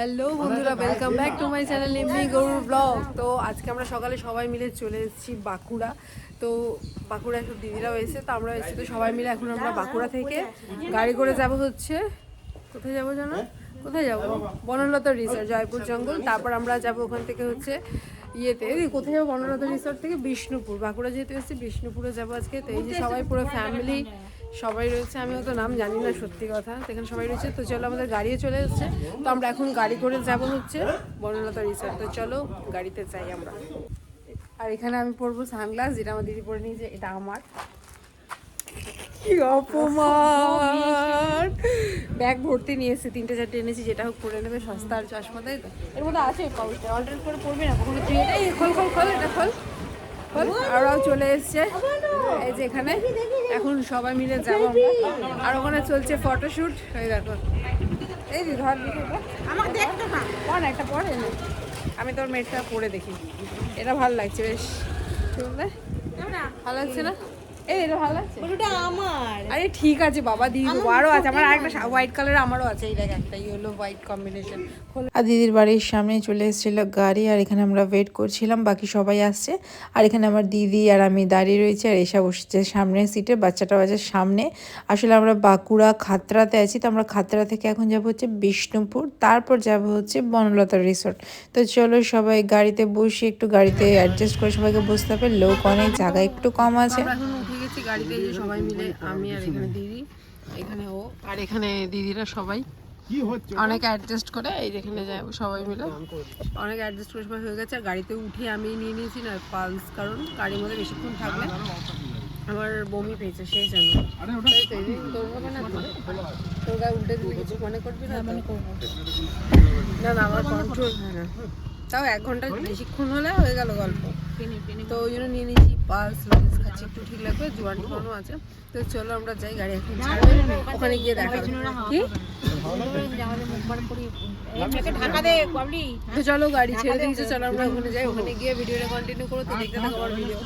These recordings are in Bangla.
হ্যালো বন্ধুরা welcome back to my channel এমনি গরুর ব্লগ তো আজকে আমরা সকালে সবাই মিলে চলে এসেছি বাঁকুড়া। তো বাঁকুড়া সব দিদিরাও এসে তো আমরা এসেছি তো সবাই মিলে এখন আমরা বাঁকুড়া থেকে গাড়ি করে যাব হচ্ছে। কোথায় যাব জানো? কোথায় যাব? বনলতা রিসর্ট জয়পুর জঙ্গল তারপর আমরা যাব ওখান থেকে হচ্ছে ইয়েতে। কোথায় যাব? বনলতা রিসর্ট থেকে বিষ্ণুপুর। বাঁকুড়া যেহেতু এসেছি বিষ্ণুপুরে যাব আজকে। তো এই যে সবাই পুরো ফ্যামিলি সবাই রয়েছে, আমি অত নাম জানি না সত্যি কথা এখানে সবাই রয়েছে, তো চলো আমাদের গাড়িও চলে এসেছে। তো আমরা এখন গাড়ি করে যাব হচ্ছে বনলতা রিসর্ট তো চলো গাড়িতে যাই আমরা। আর এখানে আমি পরবো সানগ্লাস যেটা আমার দিদি পরে নিয়েছে, এটা আমার। কি অপমান! ব্যাগ ভর্তি নিয়ে এসেছে তিনটে চারটে এনেছি, যেটা হোক পরে নেবে সস্তা আর চশমা, তাই তো? এর মধ্যে আছে পাউচটা অল্টারেট করে পড়বি না, কখনো তুই এটা এই খোল খোল খোল, এটা খোল। খোল আরও চলে এসছে। এই যে এখানে। এখন সবাই মিলে যাব আর ওখানে চলছে ফটোশ্যুট হয়ে দেখো। এই যে ধর না, একটা পরে আমি তোর মেয়েটা পরে দেখি। এটা ভালো লাগছে, বেশ। ভালো লাগছে না? এই এটা ভালো লাগছে? ওটা আমার। আরে ঠিক আছে বাবা দিয়ে দেবো। আরও আছে আমার আরেকটা হোয়াইট কালার আমারও আছে। এই দেখ একটা ইয়েলো হোয়াইট কম্বিনেশন আর দিদির বাড়ির সামনে চলে এসেছিল গাড়ি আর এখানে আমরা ওয়েট করছিলাম বাকি সবাই আসছে। আর এখানে আমার দিদি আর আমি দাঁড়িয়ে রয়েছি আর এসা বসেছে সামনের সিটে বাচ্চাটা বাজে সামনে। আসলে আমরা বাঁকুড়া খাতড়াতে আছি তো আমরা খাতড়া থেকে এখন যাব হচ্ছে বিষ্ণুপুর তারপর যাব হচ্ছে বনলতা রিসোর্ট তো চলো সবাই গাড়িতে বসে একটু গাড়িতে অ্যাডজাস্ট করে সবাইকে বসতে হবে। লোক অনেক জায়গা একটু কম আছে। গেছি গাড়িতে যে সবাই মিলে আমি আর এখানে দিদি এখানে ও আর এখানে দিদিরা সবাই। অনেক অ্যাডজাস্ট করে এই যেখানে যাই সবাই মিলে। অনেক অ্যাডজাস্ট করে সবাই হয়ে গেছে আর গাড়িতে উঠে আমি নিয়ে নিয়েছি না পালস কারণ গাড়ির মধ্যে বেশিক্ষণ থাকলে আমার বমি পেয়েছে সেই জন্য। তোর হবে না তোর গায়ে উল্টে দিলে কিছু মনে করবি না তো? না না। আমার কন্ট্রোল হয় না। তাও এক ঘণ্টা বেশিক্ষণ হলে হয়ে গেল গল্প। তো ওই জন্য নিয়ে নিয়েছি পালস লজেন্স খাচ্ছি একটু ঠিক লাগবে জোয়ান টোয়ানও আছে। তো চলো আমরা যাই গাড়ি এখন ছাড়বে। ওখানে গিয়ে দেখা। কি? ঢাকা দে বাবলি। তো চলো গাড়ি ছেড়ে দিয়েছে চলো আমরা ওখানে যাই। ওখানে গিয়ে ভিডিওটা কন্টিনিউ করো তো দেখতে থাকো আমার ভিডিও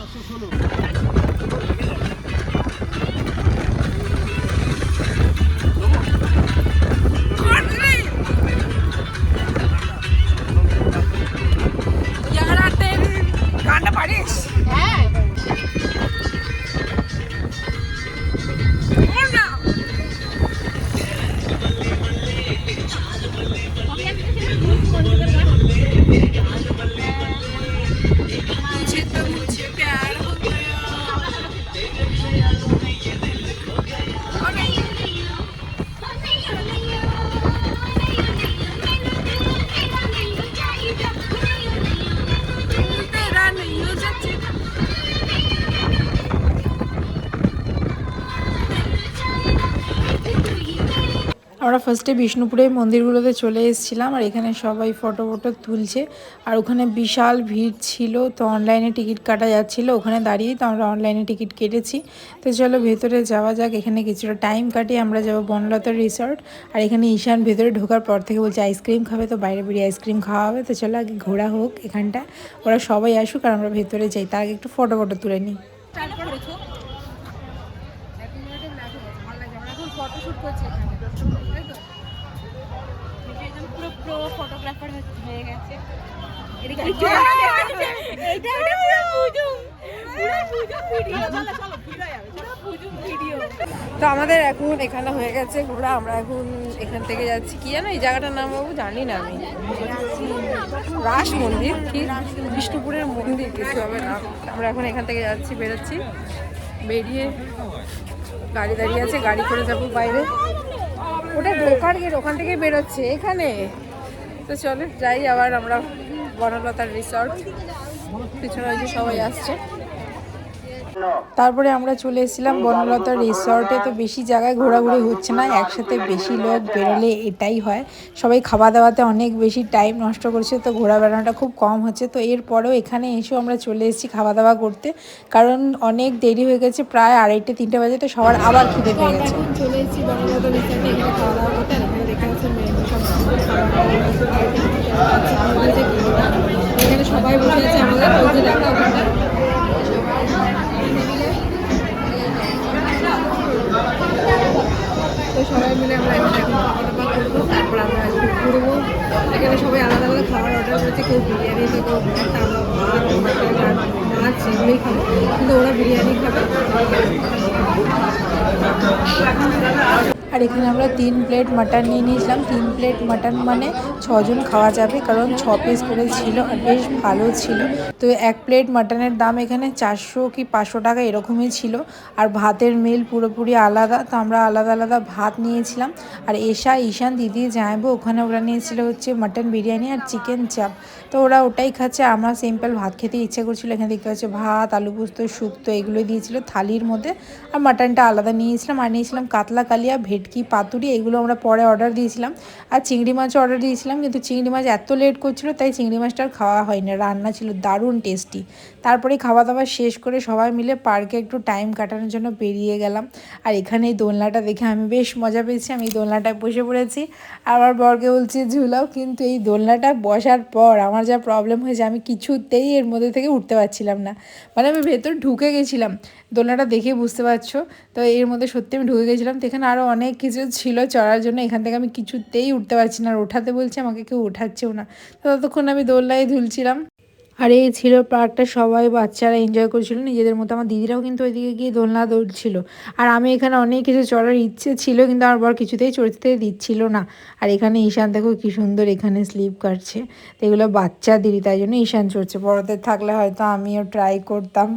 আমরা ফার্স্টে বিষ্ণুপুরের মন্দিরগুলোতে চলে এসেছিলাম আর এখানে সবাই ফটো ফটো তুলছে। আর ওখানে বিশাল ভিড় ছিল তো অনলাইনে টিকিট কাটা যাচ্ছিল। ওখানে দাঁড়িয়ে তো আমরা অনলাইনে টিকিট কেটেছি। তো চলো ভেতরে যাওয়া যাক এখানে কিছুটা টাইম কাটিয়ে আমরা যাব বনলতা রিসর্ট আর এখানে ঈশান ভেতরে ঢোকার পর থেকে বলছে আইসক্রিম খাবে তো বাইরে বেরিয়ে আইসক্রিম খাওয়া হবে। তো চলো আগে ঘোরা হোক এখানটা। ওরা সবাই আসুক আর আমরা ভেতরে যাই। তার আগে একটু ফটো ফটো তুলে নিই। স্টার্ট করেছ পুরো বুজুম ভিডিও তো আমাদের এখন এখানে হয়ে গেছে ঘোরা। আমরা এখন এখান থেকে যাচ্ছি। কি জানো এই জায়গাটার নাম বাবু? জানি না আমি। রাস মন্দির কি? বিষ্ণুপুরের মন্দির কিছু হবে না। আমরা এখন এখান থেকে যাচ্ছি বেরোচ্ছি। বেরিয়ে গাড়ি দাঁড়িয়ে আছে। গাড়ি করে যাব বাইরে। ওটা ঢোকার গেট ওখান থেকে বেরোচ্ছে। এখানে? তো চলো যাই, আবার আমরা বনলতার রিসর্ট পিছনে যে সবাই আসছে। তারপরে আমরা চলে এসেছিলাম বনলতা রিসর্টে তো বেশি জায়গায় ঘোরাঘুরি হচ্ছে না, একসাথে বেশি লোক বেরোলে এটাই হয়। সবাই খাওয়া দাওয়াতে অনেক বেশি টাইম নষ্ট করছে, তো ঘোরা বেড়ানোটা খুব কম হচ্ছে। তো এরপরেও এখানে এসেও আমরা চলে এসেছি খাওয়া দাওয়া করতে, কারণ অনেক দেরি হয়ে গেছে, প্রায় আড়াইটে, তিনটে বাজে, তো সবার আবার খিদে পেয়ে গেছে। চলে এসেছি বনলতা রিসর্টে খাওয়া দাওয়া করতে এখানে সবাই বসে আমাদের তো সবাই মিলে আমরা এখানে করব এখানে সবাই আলাদা আলাদা খাবার অর্ডার করেছে, কেউ বিরিয়ানি তো কেউ মাছ এগুলোই খাব, কিন্তু ওরা বিরিয়ানি খাবে। আর এখানে আমরা তিন প্লেট মাটন নিয়ে নিয়েছিলাম। তিন প্লেট মাটন মানে ছজন খাওয়া যাবে, কারণ ছ পিস করে ছিল আর বেশ ভালো ছিল। তো এক প্লেট মাটনের দাম এখানে চারশো কি পাঁচশো টাকা এরকমই ছিল। আর ভাতের মিল পুরোপুরি আলাদা, তো আমরা আলাদা আলাদা ভাত নিয়েছিলাম। আর এশা, ঈশান, দিদি জানাব ওখানে ওরা নিয়েছিল হচ্ছে মাটন বিরিয়ানি আর চিকেন চাপ। তো ওরা ওটাই খাচ্ছে, আমরা সিম্পল ভাত খেতে ইচ্ছে করছিল। এখানে দেখতে পাচ্ছি ভাত, আলু পোস্ত, শুক্তো এগুলো দিয়েছিল থালির মধ্যে। আর মাটনটা আলাদা নিয়েছিলাম, আর নিয়েছিলাম কাতলা কালিয়া ভেটকি পাতুরি, এগুলো আমরা পরে অর্ডার দিয়েছিলাম। আর চিংড়ি মাছও অর্ডার দিয়েছিলাম, কিন্তু চিংড়ি মাছ এত লেট করছিল, তাই চিংড়ি মাছটা আর খাওয়া হয়নি। রান্না ছিল দারুণ টেস্টি তারপরে খাওয়া দাওয়া শেষ করে সবাই মিলে পার্কে একটু টাইম কাটানোর জন্য বেরিয়ে গেলাম। আর এখানে এই দোলনাটা দেখে আমি বেশ মজা পেয়েছি। আমি এই দোলনাটায় বসে পড়েছি। আবার বরকে বলছি, ঝুলাও কিন্তু এই দোলনাটা বসার পর আমার যা প্রবলেম হয়েছে, আমি কিছুতেই এর মধ্যে থেকে উঠতে পারছিলাম না। মানে আমি ভেতর ঢুকে গেছিলাম। দোলনাটা দেখে বুঝতে পারছ? তো এর মধ্যে সত্যি আমি ঢুকে গেছিলাম। তো এখানে আরও অনেক কিছু ছিল চড়ার জন্য, এখান থেকে আমি কিছুতেই উঠতে পারছি না আর ওঠাতে বলছে আমাকে কেউ ওঠাচ্ছেও না। তো ততক্ষণ আমি দোলনায় ঝুলছিলাম আর এই ছিল পার্কটা, সবাই বাচ্চারা এনজয় করছিল, নিজেদের মতো। আমার দিদিরাও কিন্তু ওইদিকে গিয়ে দোলনা দৌড়ছিল আর আমি এখানে অনেক কিছু চড়ার ইচ্ছে ছিল, কিন্তু আমার বর কিছুতেই চড়তে দিচ্ছিল না। আর এখানে ঈশান, দেখো কী সুন্দর এখানে স্লিপ কাটছে। তো এগুলো দিদি, তাই জন্য ঈশান চড়ছে। বড়দের থাকলে হয়তো আমিও ট্রাই করতাম।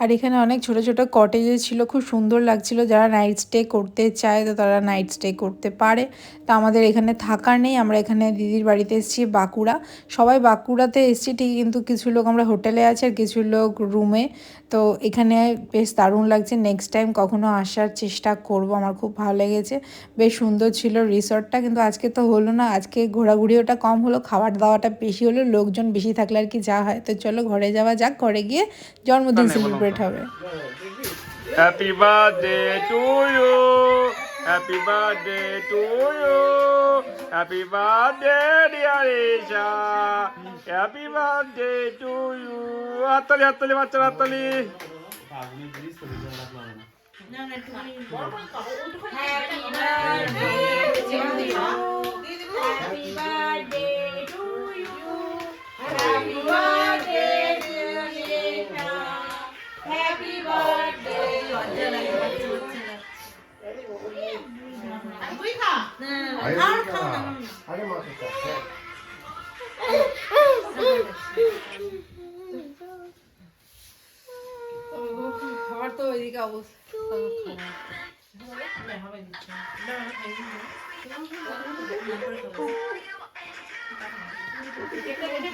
আর এখানে অনেক ছোট ছোট কটেজে ছিল খুব সুন্দর লাগছিল। যারা নাইট স্টে করতে চায় তো তারা নাইট স্টে করতে পারে। তো আমাদের এখানে থাকার নেই আমরা এখানে দিদির বাড়িতে এসেছি বাঁকুড়া। সবাই বাঁকুড়াতে এসেছি ঠিকই কিন্তু কিছু লোক আমরা হোটেলে আছি আর কিছু লোক রুমে তো এখানে বেশ দারুণ লাগছে। নেক্সট টাইম কখনো আসার চেষ্টা করব আমার খুব ভালো লেগেছে। বেশ সুন্দর ছিল রিসর্টটা কিন্তু আজকে তো হলো না। আজকে ঘোরাঘুরি ওটা কম হলো খাবার দাওয়াটা বেশি হলো লোকজন বেশি থাকলে আর কি যা হয়। তো চলো ঘরে যাওয়া যাক ঘরে গিয়ে জন্মদিন সেলিব্রেট হবে Happy birthday to you. Happy birthday to you. Happy birthday, dear Isha. Happy birthday to you. হাততালি হাততালি বাচ্চারা হাততালি আমার তো ওইদিকে অবস্থা বাড়ি বাড়ি বন্ধ হয়ে লাগতো সবই এরকম কি তাও ঘরটা? পেয়েছি একটা মানে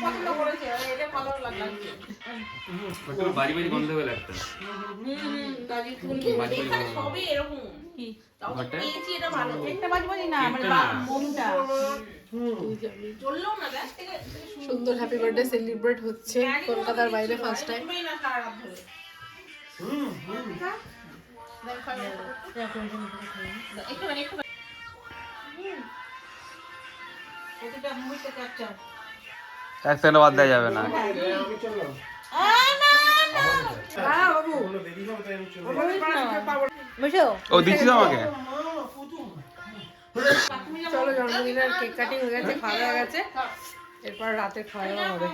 সুন্দর হ্যাপি বার্থডে সেলিব্রেট হচ্ছে কলকাতার বাইরে ফার্স্ট টাইম শুনবেই না এক সেকেন্ড বাদ দেওয়া যাবে না। ও দিচ্ছি আমাকে? চলো জন্মদিনের কেক কাটিং হয়ে গেছে, খাওয়া গেছে। এরপর রাতে খাওয়া হবে।